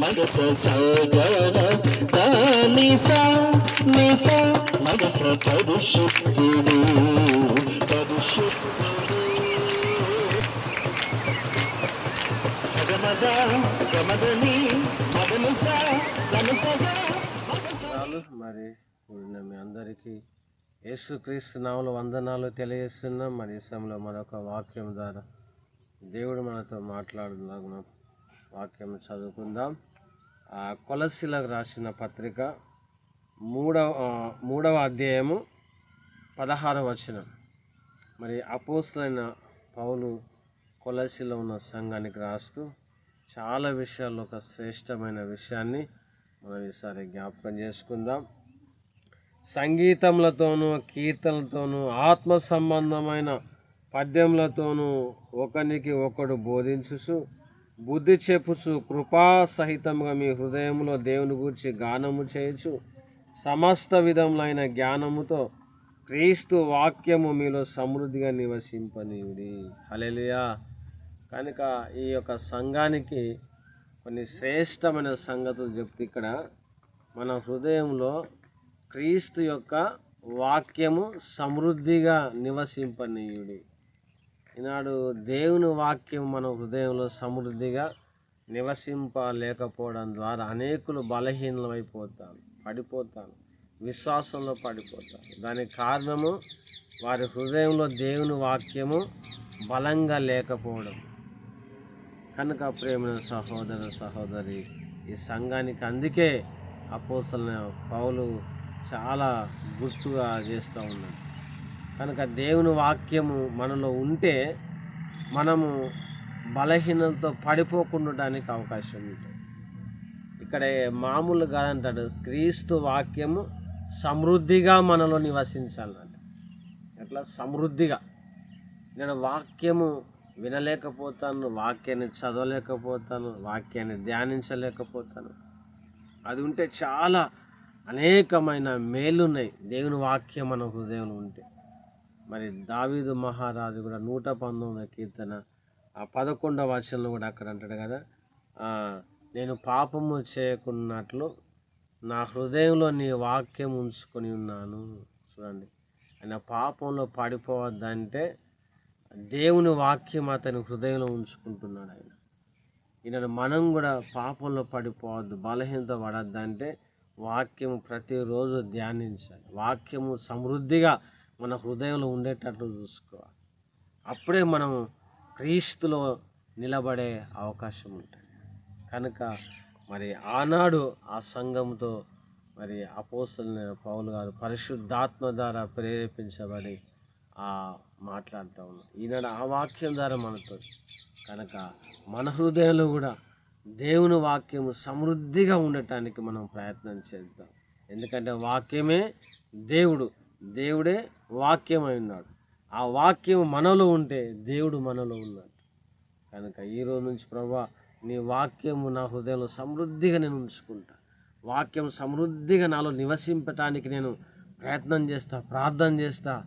మగస మగస సగమద గమదని మరి మీ అందరికీ యేసుక్రీస్తు నామలు వందనాలు తెలియజేస్తున్నాం. మరి సమయంలో మరొక వాక్యం ద్వారా దేవుడు మనతో మాట్లాడులాగున వాక్యం చదువుకుందాం. ఆ కొలసిలకు రాసిన పత్రిక మూడవ మూడవ అధ్యాయము పదహారవ వచనం. మరి అపోసులైన పౌలు కొలసిలో ఉన్న సంఘానికి రాస్తూ చాలా విషయాల్లో ఒక శ్రేష్టమైన విషయాన్ని మనం ఈసారి జ్ఞాపకం చేసుకుందాం. సంగీతములతోనూ కీర్తనలతోనూ ఆత్మ సంబంధమైన పద్యములతోనూ ఒకనికి ఒకడు బోధించుచు బుద్ధి చెప్పుచు కృపా సహితంగా మీ హృదయంలో దేవుని గురించి గానము చేయొచ్చు సమస్త విధములైన జ్ఞానముతో క్రీస్తు వాక్యము మీలో సమృద్ధిగా నివసింపనీయుడి. హల్లెలూయా. కనుక ఈ యొక్క సంఘానికి కొన్ని శ్రేష్టమైన సంగతులు చెప్తే ఇక్కడ మన హృదయంలో క్రీస్తు యొక్క వాక్యము సమృద్ధిగా నివసింపనీయుడి. ఈనాడు దేవుని వాక్యం మన హృదయంలో సమృద్ధిగా నివసింపలేకపోవడం ద్వారా అనేకులు బలహీనమైపోతారు పడిపోతాను విశ్వాసంలో పడిపోతారు. దానికి కారణము వారి హృదయంలో దేవుని వాక్యము బలంగా లేకపోవడం. కనుక ప్రేమ సహోదర సహోదరి ఈ సంఘానికి అందుకే అపోసల పౌలు చాలా గుర్తుగా చేస్తూ ఉన్నాడు. కనుక దేవుని వాక్యము మనలో ఉంటే మనము బలహీనతతో పడిపోకుండటానికి అవకాశం ఉంటుంది. ఇక్కడ మామూలు కాదంటాడు. క్రీస్తు వాక్యము సమృద్ధిగా మనలో నివసించాలంట. ఎట్లా? సమృద్ధిగా. నేను వాక్యము వినలేకపోతాను వాక్యాన్ని చదవలేకపోతాను వాక్యాన్ని ధ్యానించలేకపోతాను. అది ఉంటే చాలా అనేకమైన మేలున్నాయి. దేవుని వాక్యం మన హృదయంలో ఉంటే. మరి దావీదు మహారాజు కూడా నూట పంతొమ్మిది కీర్తన పదకొండవ వచనంలో కూడా అక్కడ అంటాడు కదా నేను పాపము చేయకున్నట్లు నా హృదయంలో నీ వాక్యం ఉంచుకొని ఉన్నాను. చూడండి ఆయన పాపంలో పడిపోవద్దంటే దేవుని వాక్యం అతని హృదయంలో ఉంచుకుంటున్నాడు ఆయన. ఈయన మనం కూడా పాపంలో పడిపోవద్దు బలహీనత పడద్దంటే వాక్యము ప్రతిరోజు ధ్యానించాలి. వాక్యము సమృద్ధిగా మన హృదయంలో ఉండేటట్లు చూసుకోవాలి. అప్పుడే మనం క్రీస్తులో నిలబడే అవకాశం ఉంటుంది. కనుక మరి ఆనాడు ఆ సంఘంతో మరి అపోస్తుల పౌలు గారు పరిశుద్ధాత్మ ద్వారా ప్రేరేపించబడి ఆ మాట్లాడుతూ ఉన్నాం ఈనాడు ఆ వాక్యం ద్వారా మనతో కనుక మన హృదయంలో కూడా దేవుని వాక్యము సమృద్ధిగా ఉండటానికి మనం ప్రయత్నం చేద్దాం. ఎందుకంటే వాక్యమే దేవుడు దేవుడే వాక్యమై ఉన్నాడు. ఆ వాక్యం మనలో ఉంటే దేవుడు మనలో ఉన్నాడు. కనుక ఈ రోజు నుంచి ప్రభా నీ వాక్యము నా హృదయంలో సమృద్ధిగా నేను ఉంచుకుంటా. వాక్యం సమృద్ధిగా నాలో నివసింపటానికి నేను ప్రయత్నం చేస్తా ప్రార్థన చేస్తా.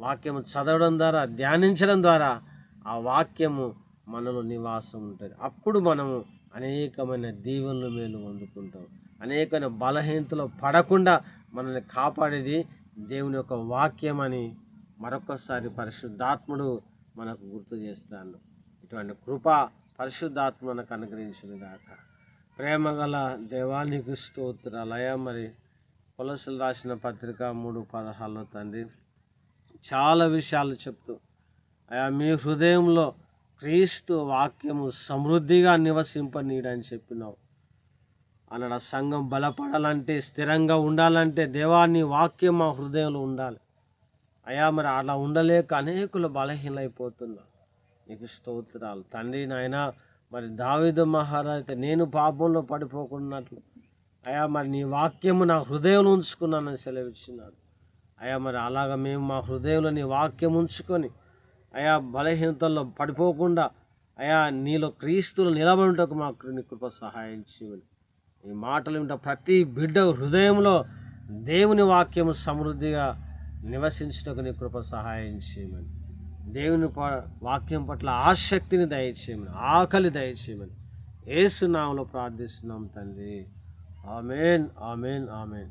వాక్యము చదవడం ద్వారా ధ్యానించడం ద్వారా ఆ వాక్యము మనలో నివాసం ఉంటుంది. అప్పుడు మనము అనేకమైన దీవెనలు మేలు అందుకుంటాం అనేకమైన బలహీనతలో పడకుండా మనల్ని కాపాడేది దేవుని యొక్క వాక్యం అని మరొకసారి పరిశుద్ధాత్ముడు మనకు గుర్తు చేస్తాను ఇటువంటి కృప పరిశుద్ధాత్మ మనకు అనుగ్రహించింది గాక. ప్రేమగల దేవానికి స్తోత్రాలయ. మరి కొలసలు రాసిన పత్రిక మూడు పదహారులో తండ్రి చాలా విషయాలు చెప్తూ అయా మీ హృదయంలో క్రీస్తు వాక్యము సమృద్ధిగా నివసింపనీయడని చెప్పినావు. అన్నాడు సంఘం బలపడాలంటే స్థిరంగా ఉండాలంటే దేవాన్ని వాక్యం మా హృదయంలో ఉండాలి. అయా మరి అలా ఉండలేక అనేకులు బలహీనైపోతున్నారు నీకు స్తోత్రాలు తండ్రి నాయన మరి దావిద మహారాజ్ నేను పాపంలో పడిపోకున్నట్లు. అయా మరి నీ వాక్యము నా హృదయంలో ఉంచుకున్నానని సెలవిచ్చినాడు. అయా మరి అలాగ మేము మా హృదయంలో నీ వాక్యం ఉంచుకొని అయా బలహీనతల్లో పడిపోకుండా అయా నీలో క్రీస్తులు నిలబడుటకు మా నీ కృప సహాయం చేయమని ఈ మాటలు వింట ప్రతి బిడ్డ హృదయంలో దేవుని వాక్యం సమృద్ధిగా నివసించుటకు నీ కృప సహాయం చేయమని. దేవుని ప- వాక్యం పట్ల ఆసక్తిని దయచేయమని ఆకలి దయచేయమని. ఏసునామలో ప్రార్థిస్తున్నాం తండ్రి. Amen amen amen.